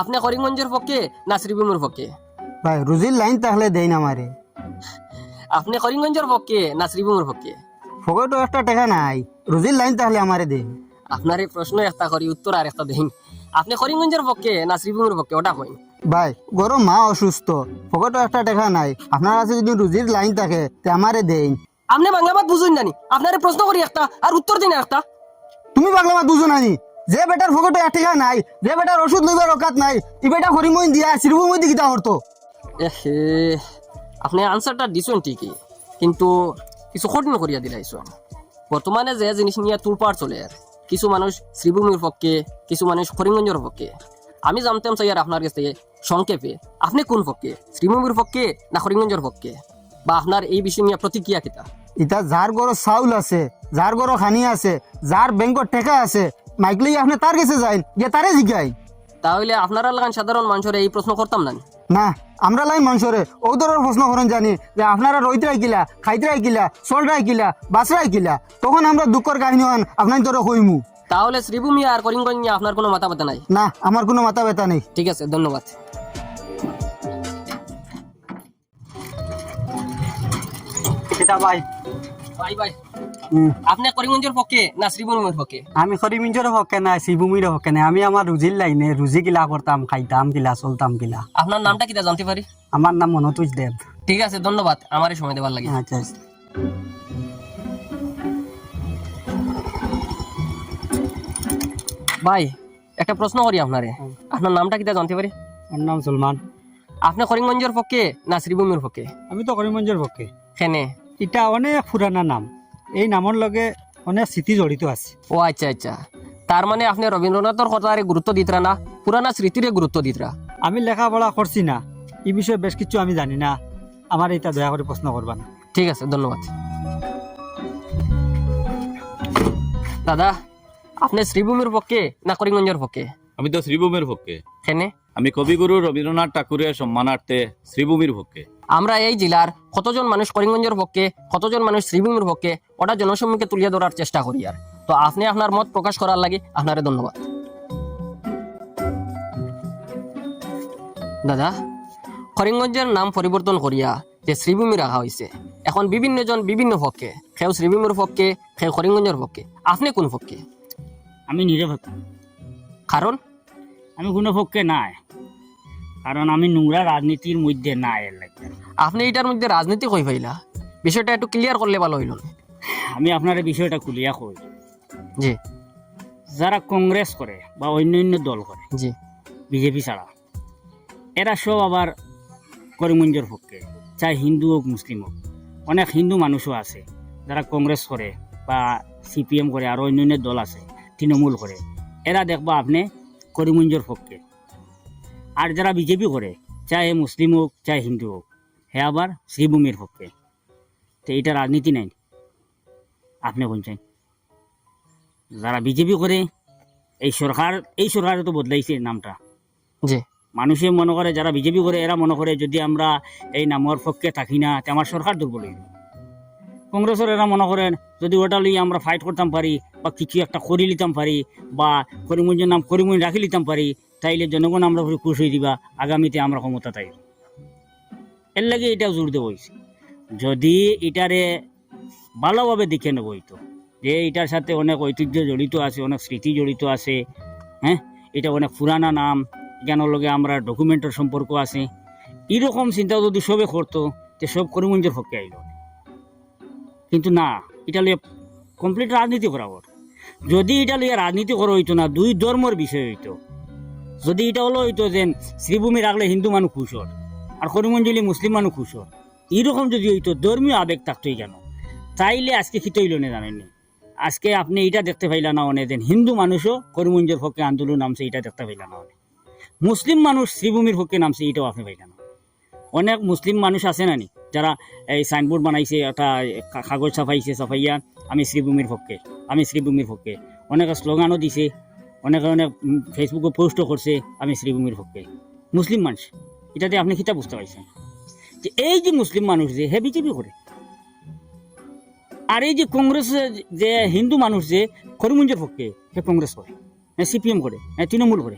আপনি করিমগঞ্জের পক্ষে না শ্রীভূমির পক্ষে? ভাই রুজির লাইন তাহলে দেই না মারে আপনি করিমগঞ্জের পক্ষে না শ্রীভূমির পক্ষে? ফকটও একটা টাকা নাই। রুজির লাইন তাহলে আমারে দেই। আপনার এই প্রশ্ন একটা করি উত্তর আর একটা দিন আপনি করিমগঞ্জের পক্ষে না শ্রীভূমির পক্ষে ওটা কইন ভাই গরম মা অসুস্থ। ফকটও একটা টাকা নাই। আপনার কাছে যদি রুজির লাইন থাকে তে আমারে দেই। আপনি বাংলা মাত বুঝুন জানি। আপনার প্রশ্ন করি একটা আর উত্তর দিন একটা। তুমি পাগলা মা দুজন আনি যে বেটার ফকটে টাকা নাই যে বেটার ওষুধ লইবার অকাত নাই ই বেটা হরিমইন দিয়া শ্রীভূমি দি কিতা করতো এহে আপনি আনসারটা দিছেন ঠিকই কিন্তু কিছু কঠিন করিয়া দিলাইছেন বর্তমানে যে জিনিস নিয়ে তুলপার চলে আর কিছু মানুষ শ্রীভূমির পক্ষে কিছু মানুষ করিমগঞ্জের পক্ষে। আমি জানতাম চাই আর আপনার কাছে সংক্ষেপে আপনি কোন পক্ষে শ্রীভূমির পক্ষে না করিমগঞ্জের পক্ষে? বা আপনার এই বিষয় নিয়ে প্রতিক্রিয়া কিতা ইতা যার গরো চাউল আছে যার গরো খানি আছে যার ব্যাংকত টাকা আছে মাইক লই আপনি তার কাছে যাইন গিয়ে তারে জিগাই। তাহলে আপনারা লাগান সাধারণ মানুষের এই প্রশ্ন করতাম না না আমরা লাইন মানুষরে ও ধরনের প্রশ্ন করেন জানি যে আপনারা রইতে রাখিলা খাইতে রাখিলা চল রাখিলা বাস রাখিলা তখন আমরা দুঃখর কাহিনী হন আপনার ধরে কইমু তাহলে শ্রীভূমি আর করিমগঞ্জ আপনার কোনো মাথা ব্যথা নাই? না আমার কোনো মাথা ব্যথা নেই। ঠিক আছে ধন্যবাদ। ভাই বাই বাই আপনি করিমগঞ্জের পক্ষে না শ্রীভূমির পক্ষে? আমি খরিমিঞ্জর হকে না শিবভূমির হকে না আমি আমার রুজির লাইনে রুজি গিলা করতাম খাইতাম গিলা চলতাম গিলা। আপনার নামটা কিটা জানতে পারি? আমার নাম মনতুজ দেব। ঠিক আছে ধন্যবাদ। আমার সময় দেওয়ার লাগে। আচ্ছা ভাই একটা প্রশ্ন করি আপনারে। আপনার নামটা কিটা জানতে পারি? আমার নাম সুলমান। আপনি করিমগঞ্জের পক্ষে না শ্রীভূমির পক্ষে? আমি তো করিমঞ্জর পক্ষে। কেনে? এটা অনেক পুরানা নাম। এই নামৰ লগে অনেক স্মৃতি জড়িত আছে। ও আচ্ছা আচ্ছা। তার মানে আপনি রবীন্দ্রনাথের কথারে গুরুত্ব দিতরা না? পুরানা স্মৃতিরে গুরুত্ব দিতরা আমি লেখাপড়া করছি না। এই বিষয়ে বেশ কিছু আমি জানি না। আমার এটা দয়া করে প্রশ্ন করবা না। ঠিক আছে ধন্যবাদ। দাদা আপনি শ্রীভূমির পক্ষে না করিমগঞ্জের পক্ষে? আমি তো শ্রীভূমির পক্ষে। কেনে? আমি কবিগুরু রবীন্দ্রনাথ ঠাকুরের সম্মানার্থে শ্রীভূমির পক্ষে। আমরা এই জেলার কতজন মানুষ করিমগঞ্জের পক্ষে কতজন মানুষ শ্রীভূমির পক্ষে ওটা জনসম্মুখে তুলিয়ে ধরার চেষ্টা করি আর। তো আপনি আপনার মত প্রকাশ করার লাগে আপনারে ধন্যবাদ। দাদা করিমগঞ্জের নাম পরিবর্তন করিয়া যে শ্রীভূমি রাখা হয়েছে এখন বিভিন্ন জন বিভিন্ন পক্ষে কেউ শ্রীভূমির পক্ষে কেউ করিমগঞ্জের পক্ষে। আপনি কোন পক্ষে? আমি নিরপেক্ষ। কারণ? আমি কোনো পক্ষে নাই। কারণ আমি নোংরা রাজনীতির মধ্যে নাই এর লাগে আপনি এটার মধ্যে রাজনীতি কই পাইলা? বিষয়টা একটু ক্লিয়ার করলে ভালো হইল। আমি আপনার বিষয়টা খুলিয়া কই। জি। যারা কংগ্রেস করে বা অন্য অন্য দল করে জি। বিজেপি ছাড়া এরা সব আবার করিমগঞ্জের পক্ষে চাই হিন্দু হোক মুসলিম হোক। অনেক হিন্দু মানুষও আছে যারা কংগ্রেস করে বা সিপিএম করে আর অন্য অন্য দল আছে তৃণমূল করে। এরা দেখবা আপনি করিমগঞ্জের পক্ষে আর যারা বিজেপি করে চাই মুসলিম হোক চাই হিন্দু হোক হে আবার শ্রীভূমির পক্ষে। তো এটা রাজনীতি নাই। আপনি বলছেন যারা বিজেপি করে এই সরকার এই সরকারে তো বদলাইছে নামটা। জি। মানুষে মনে করে যারা বিজেপি করে এরা মনে করে যদি আমরা এই নামের পক্ষে থাকি না তে আমার সরকার দুর্বল হইব কংগ্রেসের এরা মনে করেন যদি ওটা লই আমরা ফাইট করতাম পারি বা কিছু একটা করে নিতাম পারি বা করিমগঞ্জের নাম করিমগঞ্জ রাখি নিতাম পারি তাইলে জনগণ আমরা উপরে খুশ হয়ে দিবা, আগামীতে আমরা ক্ষমতা তাই। এর লাগে এটাও জোর দেবো যদি এটারে ভালোভাবে দেখে নেব হইতো যে এটার সাথে অনেক ঐতিহ্য জড়িত আছে, অনেক স্মৃতি জড়িত আছে হ্যাঁ? এটা অনেক পুরানা নাম এখানোর লগে আমরা ডকুমেন্টের সম্পর্ক আছে। এরকম চিন্তা যদি সবে করতো তে সব করিমগঞ্জের পক্ষে আইল। কিন্তু না, এটা লিয়ে কমপ্লিট রাজনীতি করাবো যদি এটা লিয়ে রাজনীতি করা হইতো না, দুই ধর্মর বিষয় হইতো। যদি এটা হলো হইতো যে শ্রীভূমি রাখলে হিন্দু মানুষ খুশ হর আর করিমগঞ্জ হইলে মুসলিম মানুষ খুশ হর এরকম যদি হইতো ধর্মীয় আবেগ থাকতোই কেন? চাইলে আজকে খিত হইল না জানেননি আজকে আপনি এটা দেখতে পাইলা না অনেক হিন্দু মানুষও করিমগঞ্জের পক্ষে আন্দোলন নামছে এটা দেখতে পাইলা না অনেক মুসলিম মানুষ শ্রীভূমির পক্ষে নামছে এটাও আপনি পাইলেন না অনেক মুসলিম মানুষ আছে নানি যারা এই সাইনবোর্ড বানাইছে একটা কাগজ ছাপাইছে ছাপাইয়া আমি শ্রীভূমির পক্ষে আমি শ্রীভূমির পক্ষে অনেক স্লোগানও দিছে অনেকে অনেক ফেসবুকে পোস্টও করছে আমি শ্রীভূমির পক্ষে। মুসলিম মানুষ, এটাতে আপনি কিতা বুঝতে পারছেন? যে এই যে মুসলিম মানুষ যে, হে বিজেপি করে। আর এই যে কংগ্রেস যে হিন্দু মানুষ যে, করিমগঞ্জের পক্ষে সে কংগ্রেস করে সিপিএম করে না তৃণমূল করে।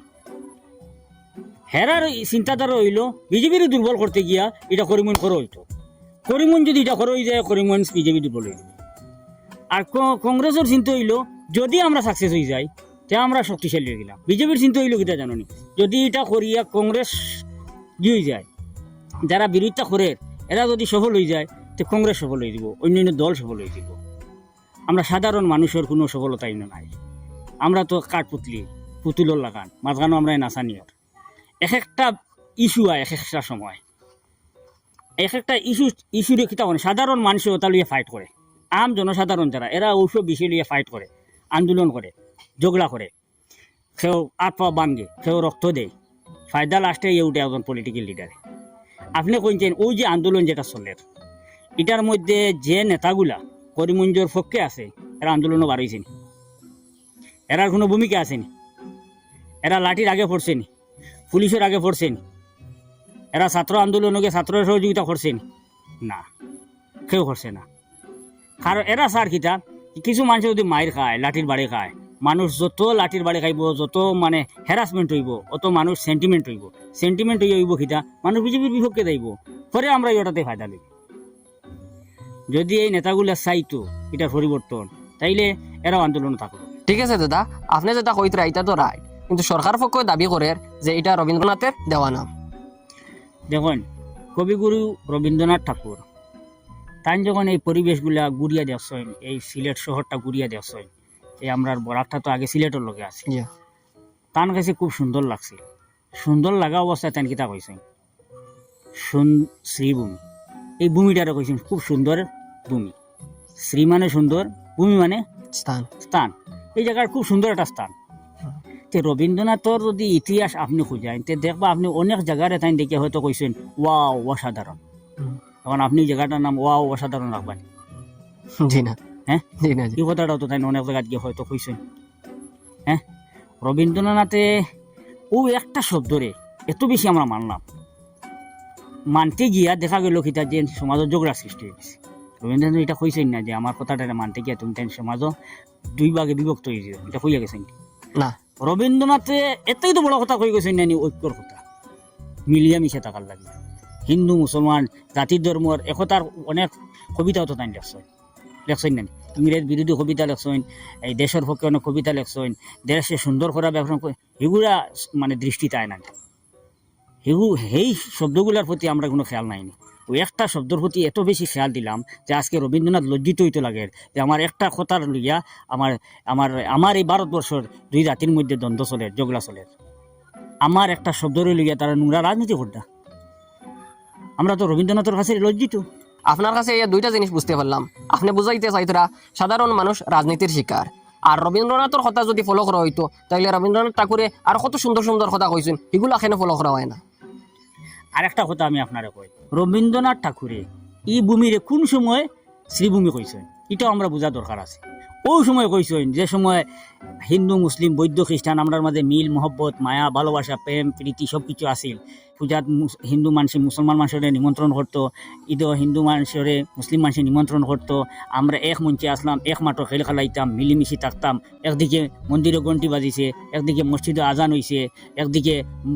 হেরার চিন্তাধারা হইল, বিজেপির দুর্বল করতে গিয়া এটা করিমন করো হইতো। করিমন যদি এটা করো যায় করিমন বিজেপি দুর্বল হয়ে যাবে। আর কংগ্রেসের চিন্তা হইল, যদি আমরা সাকসেস হয়ে যাই আমরা শক্তিশালী হয়ে গেলাম। বিজেপির চিন্তা হইল কিটা জানো যদি এটা করিয়া কংগ্রেস হয়ে যায়, যারা বিরোধিতা করে, এরা যদি সফল হয়ে যায়, তো কংগ্রেস সফল হয়ে যাব অন্যান্য দল সফল হয়ে দিব। আমরা সাধারণ মানুষের কোনো সফলতা ইনো নাই। আমরা তো কাঠপুতলি পুতুলর লাগান মাঝখানো আমরা নাচানিয়র এক একটা ইস্যু হয় এক একটা সময়। এক একটা ইস্যু ইস্যু রেখিতা মানে সাধারণ মানুষ ওটা লিয়ে ফাইট করে। আম জনসাধারণ যারা, এরা ওসব বিষয় লিয়ে ফাইট করে, আন্দোলন করে। ঝগড়া করে। কেউ আট পা বাঙ্গে কেউ রক্ত দেয়। ফায়দা লাস্টে ইয়ে উঠে একজন পলিটিক্যাল লিডারে আপনি কইছেন, ওই যে আন্দোলন যেটা চলে, এটার মধ্যে যে নেতাগুলা করিমঞ্জুর পক্ষে আছে, এরা আন্দোলনও বাড়িয়েছেন এরার কোনো ভূমিকা আসেনি এরা লাঠির আগে পড়ছেন, পুলিশের আগে পড়ছেন। এরা ছাত্র আন্দোলনকে ছাত্রের সহযোগিতা করছেন। না, কেউ করছে না। কারণ এরা স্যার কিতা, কিছু মানুষ যদি মায়ের খায়, লাঠির বাড়ি খায় মানুষ যত লাঠির বাড়ি খাইব যত মানে হ্যারাসমেন্ট হইব অত মানুষ সেন্টিমেন্ট হইব। সেন্টিমেন্ট হইয়া হইব কিতা মানুষ বিজেপির বিপক্ষে যাইব। পরে আমরা ওটাতে ফায়দা লইব যদি এই নেতাগুলা চাইতো এটার পরিবর্তন তাইলে এরাও আন্দোলন থাকল ঠিক আছে দাদা আপনি যেটা কইতে এটা তো রায় কিন্তু সরকার পক্ষ দাবি করে যে এটা রবীন্দ্রনাথের দেওয়া নাম। দেখুন কবিগুরু রবীন্দ্রনাথ ঠাকুর তাই যখন এই পরিবেশগুলা গুড়িয়া দেখছেন এই সিলেট শহরটা গুড়িয়া দেখছেন এই আমরা বরাকটা তো আগে সিলেটের লোকে আছে। তার কাছে খুব সুন্দর লাগছে সুন্দর লাগা অবস্থায় তান কিতা কইছেন সুন- শ্রীভূমি। এই ভূমিটারে কইছেন খুব সুন্দর ভূমি। শ্রী মানে সুন্দর ভূমি মানে স্থান। স্থান। এই জায়গার খুব সুন্দর একটা স্থান। তে রবীন্দ্রনাথর যদি ইতিহাস আপনি খুঁজান তে দেখবা আপনি অনেক জায়গার তাই দেখে হয়তো কইছেন ওয়াও অসাধারণ। তখন আপনি জায়গাটার নাম ওয়াও অসাধারণ রাখবেন। জি না। হ্যাঁ? না এই কথাটাও তো তাই অনেক জায়গায় গিয়ে হয়তো কইছেন। হ্যাঁ? রবীন্দ্রনাথে ও একটা শব্দ রে এত বেশি আমরা মানলাম। মানতে গিয়া দেখা গেল কিতা যে সমাজের ঝগড়া সৃষ্টি হয়ে গেছে। রবীন্দ্রনাথ এটা কইছেন না যে আমার কথাটা মানতে গিয়া তুমি তাই সমাজও দুই ভাগে বিভক্ত হয়ে যাবে এটা কইয়া গেছেন না। রবীন্দ্রনাথে এতই তো বড় কথা কই গেছেন নানি ঐক্যর কথা। মিলিয়া মিশে থাকার লাগে। হিন্দু মুসলমান জাতি ধর্মর একতার অনেক কবিতাও তো তাই লেখছেন লেখছেন নানি। ইংরেজ বিরোধী কবিতা লেখছেন, এই দেশের পক্ষে অনেক কবিতা লেখছেন, দেশে সুন্দর করা ব্যবসা এগুলা মানে দৃষ্টি তাই না সেগু সেই শব্দগুলার প্রতি আমরা কোনো খেয়াল নাইনি ওই একটা শব্দের প্রতি এত বেশি খেয়াল দিলাম যে আজকে রবীন্দ্রনাথ লজ্জিত হইতে লাগে যে আমার একটা কথার লইয়া আমার আমার আমার এই ভারতবর্ষের দুই জাতির মধ্যে দ্বন্দ্ব চলে, ঝগড়া চলে। আমার একটা শব্দরে লইয়া তারা নোংরা রাজনীতি করতা আমরা তো রবীন্দ্রনাথের কাছে লজ্জিত। আপনার কাছে এই দুইটা জিনিস বুঝতে পারলাম। আপনি বুঝাইতে চাইতরা সাধারণ মানুষ রাজনীতির শিকার। আর রবীন্দ্রনাথের কথা যদি ফলো করা হইতো তাহলে রবীন্দ্রনাথ ঠাকুরে আর কত সুন্দর সুন্দর কথা কইছেন, এগুলো এখানে ফলো করা হয় না? আর একটা কথা আমি আপনারে কই, রবীন্দ্রনাথ ঠাকুরে এই ভূমিরে কোন সময় শ্রীভূমি কইছেন এটাও আমরা বোঝা দরকার আছে। ওই সময় কইছেন যে সময় হিন্দু, মুসলিম, বৌদ্ধ খ্রিস্টান আমরার মাঝে মিল, মহব্বত, মায়া, ভালোবাসা, প্রেম, প্রীতি সব কিছু আছিল। পূজাত হিন্দু মানুষে মুসলমান মানুষের নিমন্ত্রণ করতো ঈদও হিন্দু মানুষরে মুসলিম মানুষের নিমন্ত্রণ করতো। আমরা এক মঞ্চে আসলাম, এক মাঠে খেল খেলাইতাম, মিলিমিশি থাকতাম। একদিকে মন্দিরে ঘন্টি বাজিছে, একদিকে মসজিদে আজান হইছে, একদিকে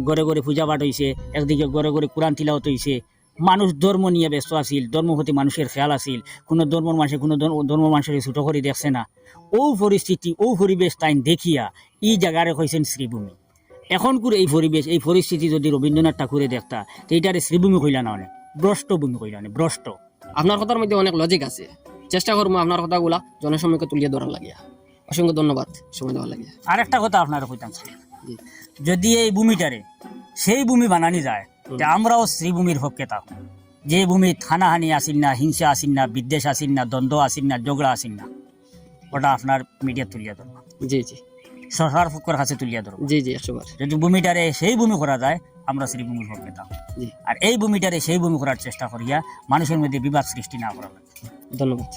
ঘরে ঘরে পূজা পাঠ হইছে, একদিকে ঘরে ঘরে কোরআন তিলাওত হইছে। মানুষ ধর্ম নিয়ে ব্যস্ত আছিল ধর্ম প্রতি মানুষের খেয়াল আছিল। কোনো ধর্ম মানুষে কোনো ধর্ম- মানুষের ছোট করে দেখছে না। ও পরিস্থিতি ও পরিবেশ তাই দেখিয়া ই জায়গারে কইছেন শ্রীভূমি। এখন করে এই পরিবেশ এই পরিস্থিতি যদি রবীন্দ্রনাথ ঠাকুরে দেখতা তো এইটারে শ্রীভূমি কইলা না অনেক ভ্রষ্ট ভূমি কইলা না ভ্রষ্ট আপনার কথার মধ্যে অনেক লজিক আছে। চেষ্টা করব আপনার কথাগুলা জনসময়কে তুলিয়ে ধরার লাগিয়া। অসংখ্য ধন্যবাদ সময় দেওয়ার লাগিয়া। আর একটা কথা আপনার কইতাম যদি এই ভূমিটারে সেই ভূমি বানানি যায় তে আমরাও শ্রীভূমির পক্ষে থাকব যে ভূমি হানাহানি আসিল না হিংসা আসিল না বিদ্বেষ আসিল না দ্বন্দ্ব আসিল না ঝগড়া আসিল না ওটা আপনার মিডিয়া তুলিয়া ধরবো। জি জি। সরকার পক্ষের কাছে তুলিয়া ধরবো। জি জি একশো বার যদি ভূমিটারে সেই ভূমি করা যায় আমরা শ্রীভূমির জি। আর এই ভূমিটারে সেই ভূমি করার চেষ্টা করিয়া মানুষের মধ্যে বিবাদ সৃষ্টি না করা ধন্যবাদ।